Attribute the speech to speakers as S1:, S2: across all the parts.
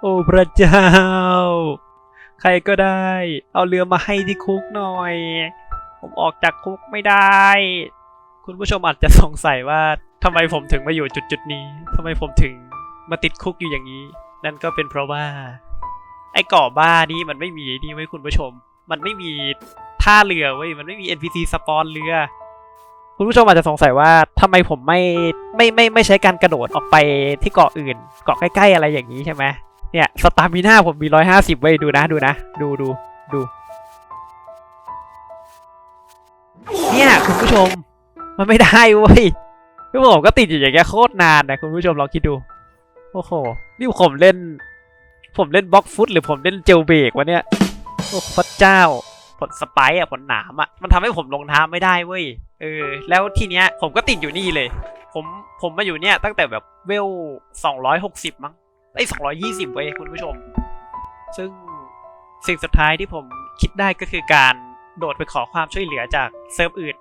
S1: โอ้พระเจ้า ใครก็ได้ เอาเรือมาให้ที่คุกหน่อย ผมออกจากคุกไม่ได้ คุณผู้ชมอาจจะสงสัยว่าทำไมผมถึงมาอยู่จุดจุดนี้ทำไมผมถึงมาติดคุกอยู่อย่างนี้ นั่นก็เป็นเพราะว่า ไอ้เกาะบ้านี้มันไม่มีนี่ไว้คุณผู้ชม มันไม่มีท่าเรือเว้ยมันไม่มี NPC สปอนเรือ คุณผู้ชมอาจจะสงสัยว่าทำไมผมไม่ไม่ไม่ไม่ใช้การกระโดดออกไปที่เกาะอื่น เกาะใกล้ๆอะไรอย่างนี้ใช่ไหมเนี่ยสตามิน่าผมมีร้อยห้าสิบไว้ยดูนะดูนะดูดูดูเนี่ยคุณผู้ชมมันไม่ได้เว้ยพี่ผมก็ติดอยู่อย่างเงี้ยโคตรนานนะคุณผู้ชมลองคิดดู โอ้โห นี่ผมเล่น ผมเล่นบล็อกฟุตหรือผมเล่นเจลเบรกวะเนี่ย โอ้พระเจ้า ลสไปร์อะผลหนามอะมันทำให้ผมลงน้ำไม่ได้เว้ยเออแล้วทีเนี้ยผมก็ติดอยู่นี่เลย ผมผมมาอยู่เนี่ยตั้งแต่แบบเวลสองร้อยหกสิบมั้งไอ้สองร้อยี่สิบเว้ยคุณผู้ชม ซึ่งสิ่งสุดท้ายที่ผมคิดได้ก็คือการโดดไปขอความช่วยเหลือจากเซิร์ฟอื่น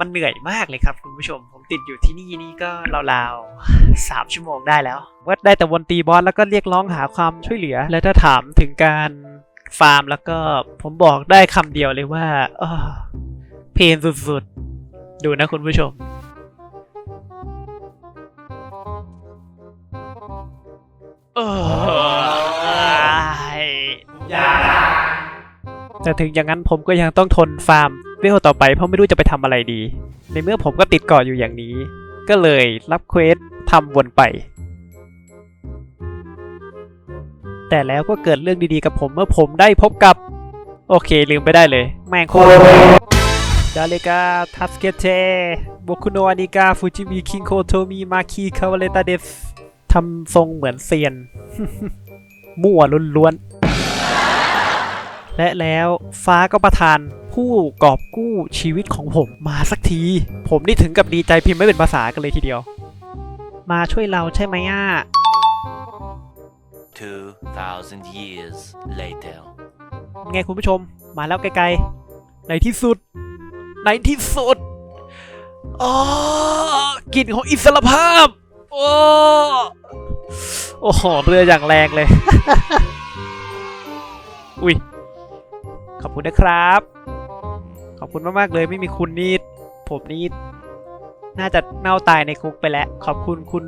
S1: มันเหนื่อยมากเลยครับคุณผู้ชม ผมติดอยู่ที่นี่นี่ก็ราวๆสามชั่วโมงได้แล้วว่าได้แต่วนตีบอสแล้วก็เรียกร้องหาความช่วยเหลือ และถ้าถามถึงการ ฟาร์มแล้วก็ผมบอกได้คำเดียวเลยว่าอ้อเพลนสุดๆ ดูนะคุณผู้ชมเอออย่าแต่ถึงอย่างนั้นผมก็ยังต้องทนฟาร์มเวลต่อไปเพราะไม่รู้จะไปทำอะไรดี ในเมื่อผมก็ติดเกาะอยู่อย่างนี้ ก็เลยรับเควสทำวนไป แต่แล้วก็เกิดเรื่องดีๆกับผมเมื่อผมได้พบกับ โอเค ลืมไปได้เลย แม่งโคตรดาเลกาทัสเกเตโบคุโนอานิกาฟูจิมิคิงโคโทมิมาคิคาวาเลตาเดสทำทรงเหมือนเซียน มั่วล้วนๆ และแล้วฟ้าก็ประทานผู้กอบกู้ชีวิตของผมมาสักที ผมนี่ถึงกับดีใจพิมพ์ไม่เป็นภาษากันเลยทีเดียว มาช่วยเราใช่ไหมอะ
S2: 2,000 years later.
S1: ไงคุณผู้ชมมาแล้วไกลๆ ในที่สุด ในที่สุดอ๋อกลิ่นของอิสรภาพ โอ้โอ้โหเรืออย่างแรงเลย อุ้ย ขอบคุณนะครับ ขอบคุณมาก ๆ เลยไม่มีคุณนี่ผมนี่น่าจะเน่าตายในคุกไปแล้ว ขอบคุณคุณ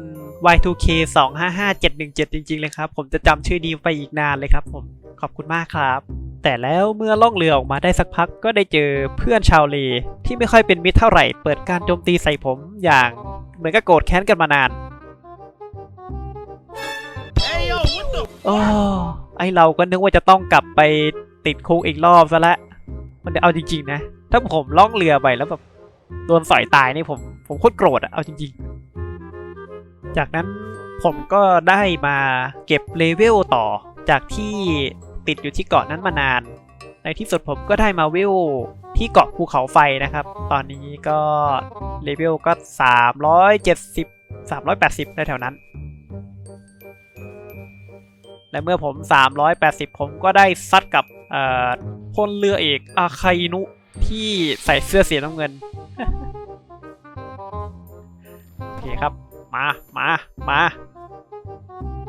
S1: Y2K 2 5 5 7 1 7 จริงๆ เลยครับ ผมจะจำชื่อนี้ไปอีกนานเลยครับผมขอบคุณมากครับ แต่แล้วเมื่อล่องเรือออกมาได้สักพักก็ได้เจอเพื่อนชาวเลที่ไม่ค่อยเป็นมิตรเท่าไหร่ เปิดการโจมตีใส่ผมอย่างเหมือนกับโกรธแค้นกันมานานโอ้ไอเราก็นึกว่าจะต้องกลับไปติดคุกอีกรอบซะแล้วมันเอาจริงๆนะ ถ้าผมล่องเรือไปแล้วแบบโดนสอยตายนี่ผมผมโคตรโกรธอะเอาจริงๆ จากนั้นผมก็ได้มาเก็บเลเวลต่อ จากที่ติดอยู่ที่เกาะนั้นมานาน ในที่สุดผมก็ได้มาเวลที่เกาะภูเขาไฟนะครับ ตอนนี้ก็เลเวลก็ 370 380ในแถวนั้น และเมื่อผม 380 ผมก็ได้ซัดกับเอ่อพลเรือเอกอาคาอินุที่ใส่เสื้อสีน้ำเงิน โอเคครับ มา มา มา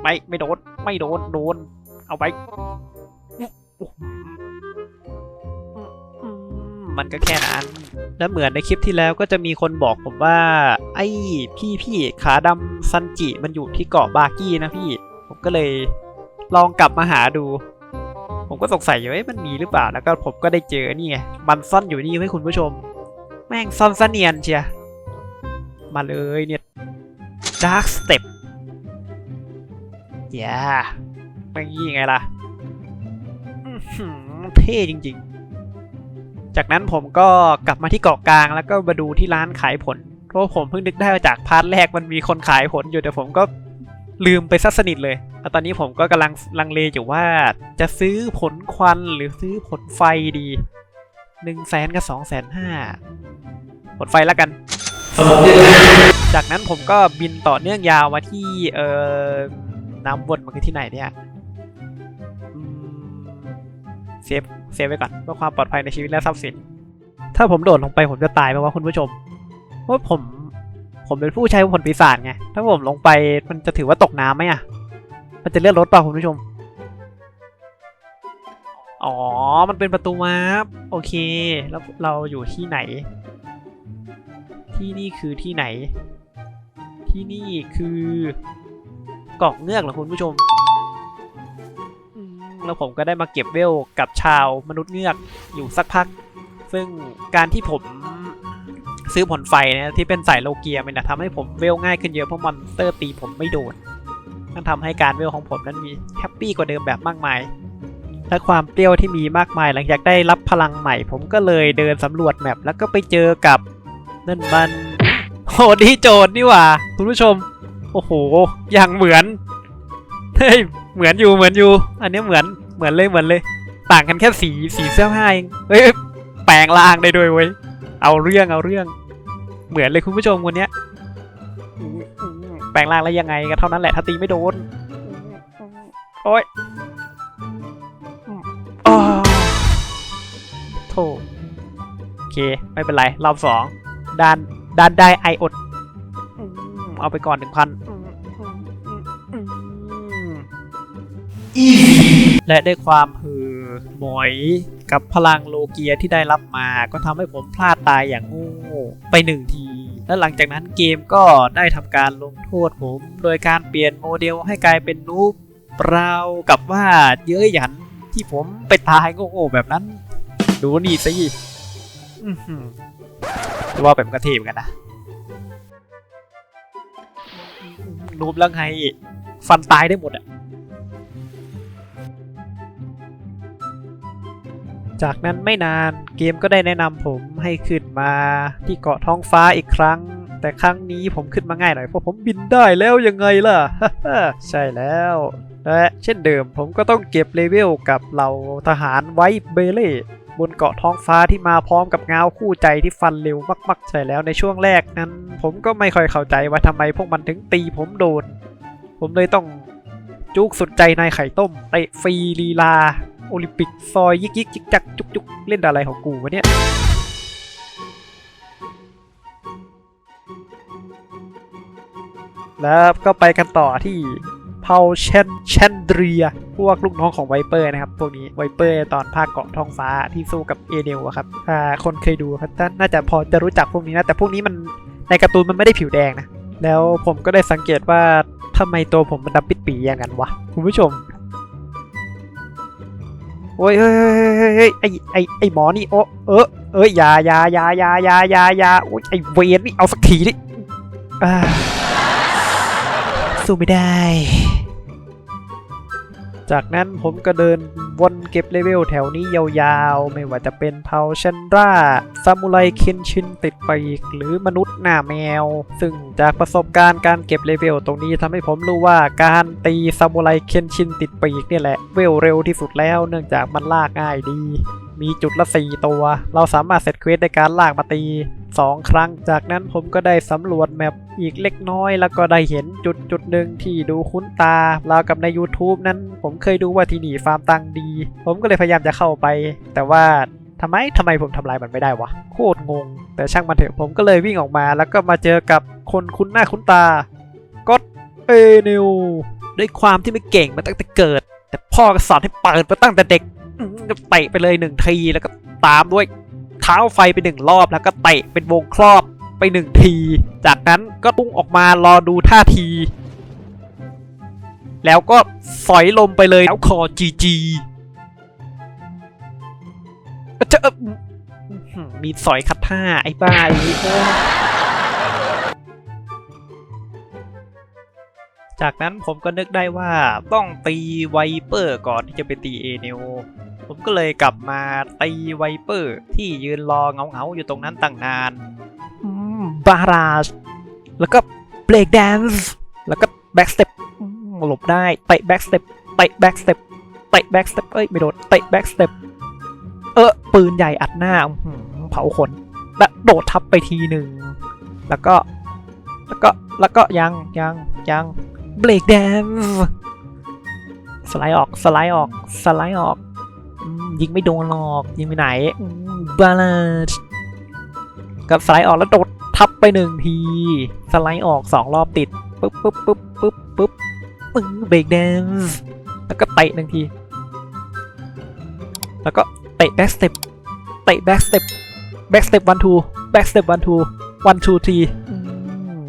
S1: ไม่ ไม่โดน ไม่โดน โดน เอาไป มันก็แค่นั้น และเหมือนในคลิปที่แล้วก็จะมีคนบอกผมว่า ไอ้พี่พี่ขาดำซันจิมันอยู่ที่เกาะบากี้นะพี่ ผมก็เลยลองกลับมาหาดู ผมก็สงสัยอยู่ว่าเอ๊ะมันมีหรือเปล่า แล้วก็ผมก็ได้เจอนี่ไง มันซ่อนอยู่นี่ให้คุณผู้ชม แม่งซ่อนซะเนียนเชียมาเลยเนี่ย Dark Step อย่าไม่ยี่ไงล่ะอื้อหือเท่จริงๆ จากนั้นผมก็กลับมาที่เกาะกลางแล้วก็มาดูที่ร้านขายผล เพราะผมเพิ่งนึกได้ว่าจากพาร์ทแรกมันมีคนขายผลอยู่แต่ผมก็ลืมไปซะสนิทเลยแล้วตอนนี้ผมก็กำลังลังเลอยู่ว่าจะซื้อผลควันหรือซื้อผลไฟดีหนึ่งแสนกับสองแสนห้าผลไฟแล้วกัน จากนั้นผมก็บินต่อเนื่องยาวมาที่เอ่อน้ำวนมันคือที่ไหนเนี่ยเซฟเซฟไว้ก่อนเพื่อความปลอดภัยในชีวิตและทรัพย์สิน ถ้าผมโดดลงไปผมจะตายไหมวะคุณผู้ชมเพราะผมผมเป็นผู้ใช้ผลปีศาจไง ถ้าผมลงไปมันจะถือว่าตกน้ำไหมอะ มันจะเลื่อนรถเปล่าคุณผู้ชม อ๋อ มันเป็นประตูมาร์โอเค แล้วเราอยู่ที่ไหน ที่นี่คือที่ไหน ที่นี่คือเกาะเงือกเหรอคุณผู้ชมอืมแล้วผมก็ได้มาเก็บเวลกับชาวมนุษย์เงือกอยู่สักพัก ซึ่งการที่ผมซื้อผลไฟเนี่ยที่เป็นสายโลเกียมันนะทำให้ผมเวลง่ายขึ้นเยอะเพราะมอนสเตอร์ตีผมไม่โดนนั่นทำให้การเวลของผมนั้นมีแฮปปี้กว่าเดิมแบบมากมายและความเปรี้ยวที่มีมากมายหลังจากได้รับพลังใหม่ ผมก็เลยเดินสำรวจแมปแล้วก็ไปเจอกับ นั่นมันโหนี่โจรนี่หว่า คุณผู้ชม โอ้โห อย่างเหมือน เฮ้ย เหมือนอยู่ เหมือนอยู่ อันนี้เหมือน เหมือนเลย เหมือนเลย ต่างกันแค่สี สีเสื้อผ้าเอง เฮ้ย แปลงร่างได้ด้วยเว้ย เอาเรื่อง เอาเรื่อง เหมือนเลยคุณผู้ชมคนเนี้ย แปลงร่างแล้วยังไงก็เท่านั้นแหละ ถ้าตีไม่โดน โอ้ยอืมอ้โธ่โอเค ไม่เป็นไร รอบสอง ด้านด้านได้ไออดอืมเอาไปก่อนหนึ่งพันและด้วยความหือหมอยกับพลังโลเกียที่ได้รับมาก็ทำให้ผมพลาดตายอย่างโง่ไปหนึ่งทีและหลังจากนั้นเกมก็ได้ทำการลงโทษผม โดยการเปลี่ยนโมเดลให้กลายเป็นนูบเราวกับว่าเย้ยหยันที่ผมไปตายโง่ๆแบบนั้น ดูนี่สิอื้อหือ ว่าแบบกระเทียมกันนะนูบแล้วไงฟันตายได้หมดอะจากนั้นไม่นานเกมก็ได้แนะนำผมให้ขึ้นมาที่เกาะท้องฟ้าอีกครั้ง แต่ครั้งนี้ผมขึ้นมาง่ายหน่อยเพราะผมบินได้แล้วยังไงล่ะ ใช่แล้ว และเช่นเดิมผมก็ต้องเก็บเลเวลกับเหล่าทหารไว้เบเล่ บนเกาะท้องฟ้าที่มาพร้อมกับเงาคู่ใจที่ฟันเร็วมากๆใช่แล้วในช่วงแรกนั้น ผมก็ไม่ค่อยเข้าใจว่าทำไมพวกมันถึงตีผมโดน ผมเลยต้องจุกสุดใจในไข่ต้มเตะฟรีลีลา โอลิมปิกซอยยิกยิกจิกจักจุกจุกเล่นอะไรของกูวะเนี่ยแล้วก็ไปกันต่อที่เผาเชนเชนเดรีย พวกลูกน้องของไวเปอร์นะครับพวกนี้ไวเปอร์ตอนภาคเกาะท้องฟ้าที่สู้กับเอเดลครับถ้าคนเคยดูครับท่านน่าจะพอจะรู้จักพวกนี้นะ แต่พวกนี้มันในการ์ตูนมันไม่ได้ผิวแดงนะ แล้วผมก็ได้สังเกตว่าทำไมตัวผมมันดำปิดปีอย่างนั้นวะคุณผู้ชมโอ้ยเฮ้ยเฮ้ยเฮ้ยเฮ้ยไอไอไอหมอนี่โอ้เออเอ้ยยายายายายายายาโอ้ยไอเวนนี่เอาสักทีดิสู้ไม่ได้ จากนั้นผมก็เดินวนเก็บเลเวลแถวนี้ยาวๆ ไม่ว่าจะเป็นเผาเชนราซามูไรเคนชินติดไปอีกหรือมนุษย์หน้าแมว ซึ่งจากประสบการณ์การเก็บเลเวลตรงนี้ทำให้ผมรู้ว่าการตีซามูไรเคนชินติดปีกนี่แหละเวลเร็วที่สุดแล้วเนื่องจากมันลากง่ายดี มีจุดละ 4 ตัว เราสามารถเซตเควสในการลากมาตี 2 ครั้ง จากนั้นผมก็ได้สำรวจแมปอีกเล็กน้อย แล้วก็ได้เห็นจุดจุดหนึ่งที่ดูคุ้นตา ราวกับใน YouTube นั้น ผมเคยดูว่าที่นี่ฟาร์มตังดี ผมก็เลยพยายามจะเข้าไป แต่ว่าทำไมทำไมผมทำลายมันไม่ได้วะ โคตรงง แต่ช่างมันเถอะผมก็เลยวิ่งออกมา แล้วก็มาเจอกับคนคุ้นหน้าคุ้นตาก็เอนิวด้วยความที่ไม่เก่งมาตั้งแต่เกิด แต่พ่อก็สอนให้เปิดมาตั้งแต่เด็กก็เตะไปเลยหนึ่งทีแล้วก็ตามด้วย เท้าไฟไปหนึ่งรอบแล้วก็เตะเป็นวงครอบไปหนึ่งที จากนั้นก็ตุ้งออกมารอดูท่าที แล้วก็สอยลมไปเลยแล้วคอจีจีจะมีสอยคัดท่าไอ้บ้าไอ้โอ้จากนั้นผมก็นึกได้ว่าต้องตีไวเปอร์ก่อนที่จะไปตีเอเนโอ ผมก็เลยกลับมาตีไวเปอร์ ที่ยืนรอเงาๆอยู่ตรงนั้นตั้งนานบาราชแล้วก็เบรกแดนซ์แล้วก็แบ็กสเต็ปหลบได้เตะแบ็กสเต็ปเตะแบ็กสเต็ปเตะแบ็กสเต็ปเอ้ยไม่โดนเตะแบ็กสเต็ปเออปืนใหญ่อัดหน้าอื้อหือเผาขนและโดดทับไปทีหนึ่งแล้วก็แล้วก็แล้วก็ยังยังยังเบรกแดนซ์สไลด์ออกสไลด์ออกสไลด์ออกอืม ยิงไม่โดนหรอกยิงไปไหนบาลานซ์กับสไลด์ออกแล้วโดดทับไปหนึ่งทีสไลด์ออกสองรอบติดปุ๊บปุ๊บปุ๊บปุ๊บปุ๊บปึ้งเบรกแดนซ์แล้วก็เตะหนึ่งที แล้วก็เตะแบ็กสเต็ปเตะแบ็กสเต็ปแบ็กสเต็ปวันทูแบ็กสเต็ปวันทูวันทูที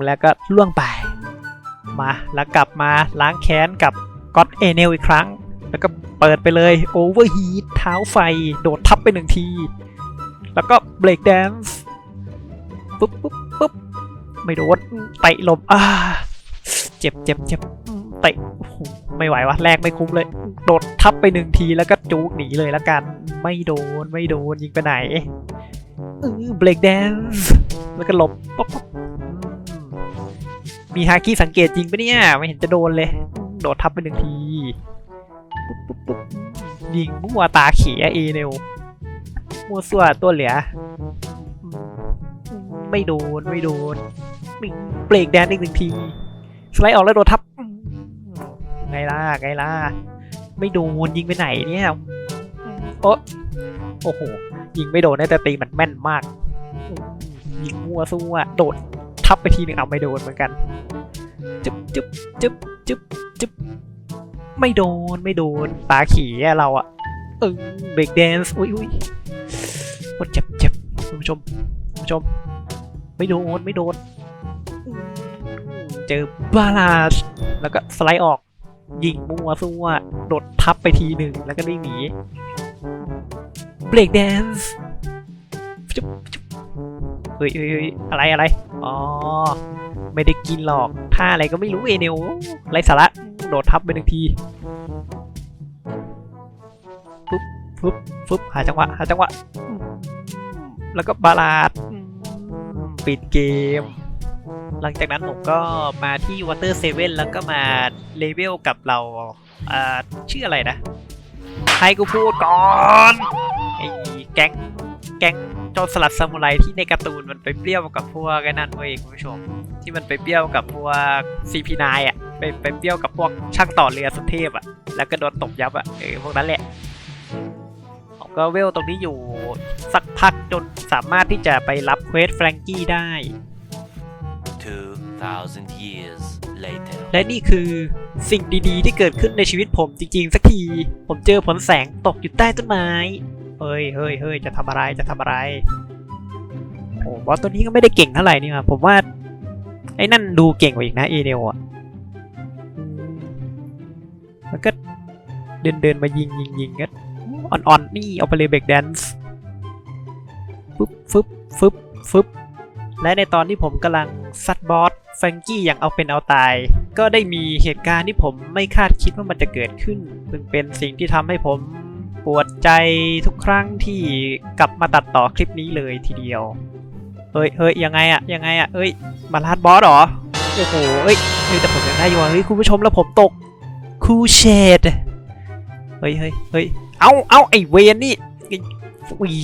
S1: แล้วก็ล่วงไป มาแล้วกลับมาล้างแค้นกับก็อตเอเนลอีกครั้ง แล้วก็ เปิดไปเลยโอเวอร์ฮีทเท้าไฟ โดดทับไปหนึ่งที แล้วก็เบรกแดนซ์ปุ๊บปุ๊บปุ๊บไม่โดนเตะลมอ่าเจ็บเจ็บเจ็บเตะไม่ไหววะแรกไม่คุ้มเลย โดดทับไปหนึ่งทีแล้วก็จูกหนีเลยแล้วกัน ไม่โดนไม่โดนยิงไปไหนเบรกแดนซ์แล้วก็หลบป๊อปป๊อปอืมมีฮากี้สังเกตจริงปะเนี่ย ไม่เห็นจะโดนเลย โดดทับไปหนึ่งที ปุ๊บปุ๊บปุ๊บยิงมั่วตาขียเอเนวมั่วสั่วตัวเหลือ ไม่โดน ไม่โดนเบรกแดนอีกหนึ่งที สไลด์ออกแล้วโดนทับ ไงล่ะ ไงล่ะ ไม่โดน ยิงไปไหนเนี่ยโอ้โอ้โห ยิงไม่โดนแต่ตีมันแม่นมาก ยิงมั่วซั่วโดดทับไปทีหนึ่งเอาไม่โดนเหมือนกัน จึ๊บจึ๊บจึ๊บจึ๊บจึ๊บ ไม่โดนไม่โดนตาขี่อะเราอะเออเบรกแดนซ์อุ้ยอุ้ยโคตรเจ็บเจ็บคุณผู้ชมคุณผู้ชม ไม่โดนไม่โดน เจอบาลาสแล้วก็สไลด์ออกยิงมัวซั่วโดดทับไปทีหนึ่งแล้วก็ได้หนีเบรกแดนซ์จุ๊บจุ๊บเฮ้ยเฮ้ยเฮ้ยอะไรอะไร อ๋อ ไม่ได้กินหรอกท่าอะไรก็ไม่รู้เอเนวไรสาระ โดดทับไปหนึ่งทีปุ๊บปุ๊บปุ๊บหาจังหวะหาจังหวะ แล้วก็บาลาดปิดเกม หลังจากนั้นผมก็มาที่ Water 7แล้วก็มาเลเวลกับเราอ่าชื่ออะไรนะ ให้กูพูดก่อนไอ้แก๊งแก๊งโจรสลัดซามูไรที่ในการ์ตูนมันไปเปรี้ยวกับพวกไอ้นั่นเว้ยคุณผู้ชม ที่มันไปเปรี้ยวกับพวก CP9 อะ ไปไปเปรี้ยวกับพวกช่างต่อเรือสุเทพอะ แล้วก็โดนตบยับอะเออพวกนั้นแหละผมก็เวลตรงนี้อยู่สักพักจนสามารถที่จะไปรับเควสแฟรงกี้ได้
S2: 2,000 years later.
S1: และนี่คือสิ่งดีๆ ที่เกิดขึ้นในชีวิตผมจริงๆ สักที ผมเจอผลแสงตกอยู่ใต้ต้นไม้ เฮ้ยเฮ้ยเฮ้ยจะทำอะไรจะทำอะไรโอ้บอสตัวนี้ก็ไม่ได้เก่งเท่าไหร่นี่ครับผมว่าไอ้นั่นดูเก่งกว่าอีกนะเอเนลอะอืม แล้วก็เดินเดินมายิงยิงยิงก็อ่อนๆนี่เอาไปเลยเบรกแดนซ์ฟึบฟึบฟึบฟึบและในตอนที่ผมกำลังซัดบอสแฟงกี้อย่างเอาเป็นเอาตาย ก็ได้มีเหตุการณ์ที่ผมไม่คาดคิดว่ามันจะเกิดขึ้นซึ่งเป็นสิ่งที่ทำให้ผมปวดใจทุกครั้งที่กลับมาตัดต่อคลิปนี้เลยทีเดียว เฮ้ยเฮ้ยยังไงอะยังไงอะเอ้ยมาลาดบอสเหรอ โอ้โหเอ้ยเฮ้ยแต่ผมยังได้อยู่อะเฮ้ยคุณผู้ชมแล้วผมตก คูเชดเฮ้ยเฮ้ยเฮ้ยเอาเอาไอเวนนี่ไอ้อุ๊ย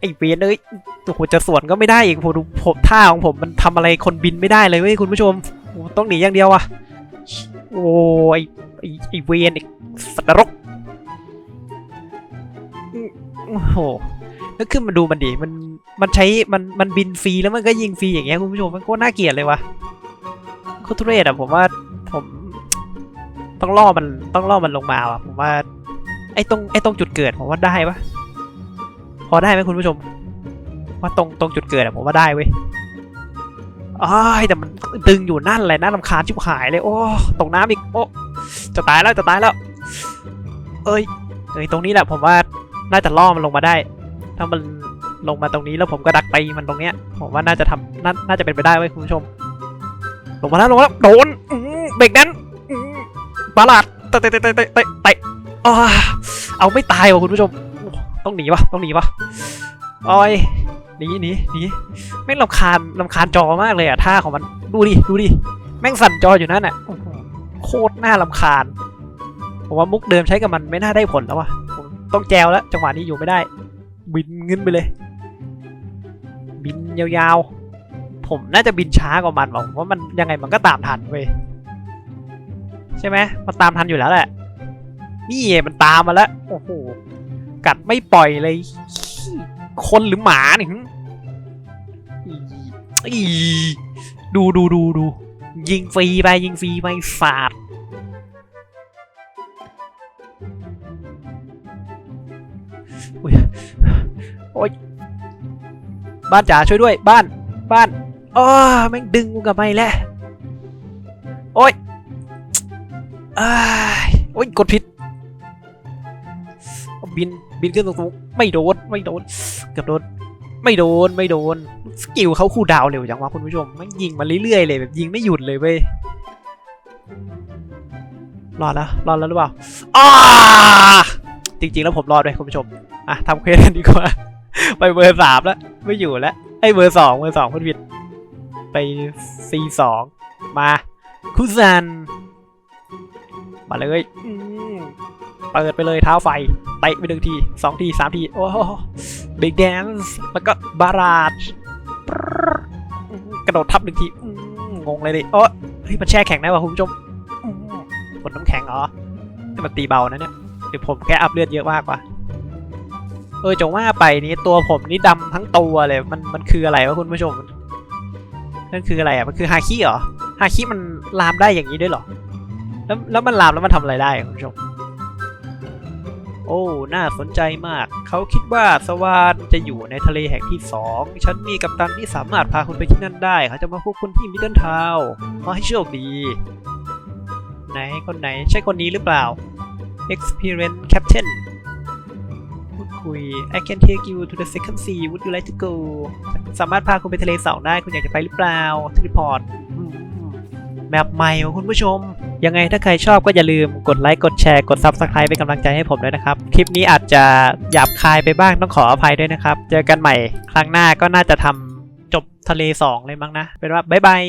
S1: ไอเวนเอ้ยโอ้โหจะสวนก็ไม่ได้อีกผมผมท่าของผมมันทำอะไรคนบินไม่ได้เลยเว้ยคุณผู้ชมต้องหนีอย่างเดียวอะโอ้ยไอไอเวนไอสัตว์นรกโอ้โหแล้วขึ้นมาดูมันดิมันมันใช้มันมันบินฟรีแล้วมันก็ยิงฟรีอย่างเงี้ยคุณผู้ชมมันก็น่าเกลียดเลยวะโคตรเรศอะผมว่าผม ต้องล่อมันต้องล่อมันลงมาว่ะผมว่า ไอ้ตรงไอ้ตรงจุดเกิดผมว่าได้ปะพอได้ไหมคุณผู้ชม ว่าตรงตรงจุดเกิดอะผมว่าได้เว้ยอ้ายแต่มันดึงอยู่นั่นแหละน่ารำคาญชิบหายเลยโอ้ตกน้ำอีกโอ้จะตายแล้วจะตายแล้ว เอ้ยเอ้ยตรงนี้แหละผมว่าน่าจะล่อมันลงมาได้ ถ้ามันลงมาตรงนี้แล้วผมก็ดักตีมันตรงเนี้ย ผมว่าน่าจะทำน่าน่าจะเป็นไปได้เว้ยคุณผู้ชม ลงมาแล้วลงมาแล้วโดนเบรกนั้น บาลาดเตะเตะเตะเตะเตะเตะเอ้าเอาไม่ตายว่ะคุณผู้ชม ต้องหนีปะต้องหนีปะโอ้ยหนีหนีหนีแม่งลำคาญลำคาญจอมากเลยอะท่าของมันดูดิดูดิแม่งสั่นจออยู่นั่นอะโอ้โคตรน่าลำคาญผมว่ามุกเดิมใช้กับมันไม่น่าได้ผลแล้ววะผมต้องแจวแล้ว จังหวะนี้อยู่ไม่ได้ บินเงินไปเลย บินยาวๆ ผมน่าจะบินช้ากว่ามันว่ะผมว่ามันยังไงมันก็ตามทันเว้ย ใช่ไหมมันตามทันอยู่แล้วแหละ นี่มันตามมาแล้ว โอ้โห กัดไม่ปล่อยเลย คนหรือหมาเนี่ยหึอีดูดูดูดู ยิงฟรีไปยิงฟรีไปสาดอุ๊ยโอ๊ยบ้านจ๋าช่วยด้วยบ้าน บ้านอ้อแม่งดึงกูกลับมาอีกแล้ว โอ๊ย อ้ายโอ๊ยกดผิด บิน บินขึ้นสูงๆไม่โดน ไม่โดน เกือบโดน ไม่โดน ไม่โดน สกิลเขาคูลดาวเร็วจังวะคุณผู้ชมมันยิงมาเรื่อยๆเลยแบบยิงไม่หยุดเลยเว้ย รอดแล้ว รอดแล้วหรือเปล่าอ้าจริงๆแล้วผมรอดด้วยคุณผู้ชม อะทำเควสดีกว่า ไปเบอร์สามแล้ว ไม่อยู่แล้ว ไอ้เบอร์สองเบอร์สองคุณผิด ไปซีสองมาคุซัน มาเลยอืมเปิดไปเลยเท้าไฟเตะไปหนึ่งทีสองทีสามที โอ้โหบิ๊กแดนซ์แล้วก็บาราดกระโดดทับหนึ่งทีอื้องงเลยดิโอ้เฮ้ยมันแช่แข็งได้ป่ะคุณผู้ชมอื้อกดน้ำแข็งเหรอแต่มันตีเบานะเนี่ยหรือผมแค่อัพเลือดเยอะมากกว่าเออจงว่าไปนี้ตัวผมนี่ดำทั้งตัวเลยมันมันคืออะไรวะคุณผู้ชมนั่นคืออะไรอะมันคือฮาคิเหรอฮาคิมันลามได้อย่างนี้ด้วยเหรอ แล้วแล้วมันลามแล้วมันทำอะไรได้คุณผู้ชม โอ้ น่าสนใจมาก เขาคิดว่าสวานจะอยู่ในทะเลแห่งที่สองฉันมีกัปตันที่สามารถพาคุณไปที่นั่นได้ เขาจะมาพบคุณที่มิดเดิลทาวน์ขอให้โชคดี ไหนคนไหนใช่คนนี้หรือเปล่า Experience Captain พูดคุย I can take you to the second sea would you like to go สามารถพาคุณไปทะเลสองได้ คุณอยากจะไปหรือเปล่าทรีพอร์ตแบบใหม่ของคุณผู้ชม ยังไงถ้าใครชอบก็อย่าลืมกดไลค์กดแชร์กด Subscribe เป็นกำลังใจให้ผมด้วยนะครับ คลิปนี้อาจจะหยาบคายไปบ้างต้องขออภัยด้วยนะครับ เจอกันใหม่ ครั้งหน้าก็น่าจะทำจบทะเล 2 เลยมั้งนะ เป็นว่าบ๊ายบาย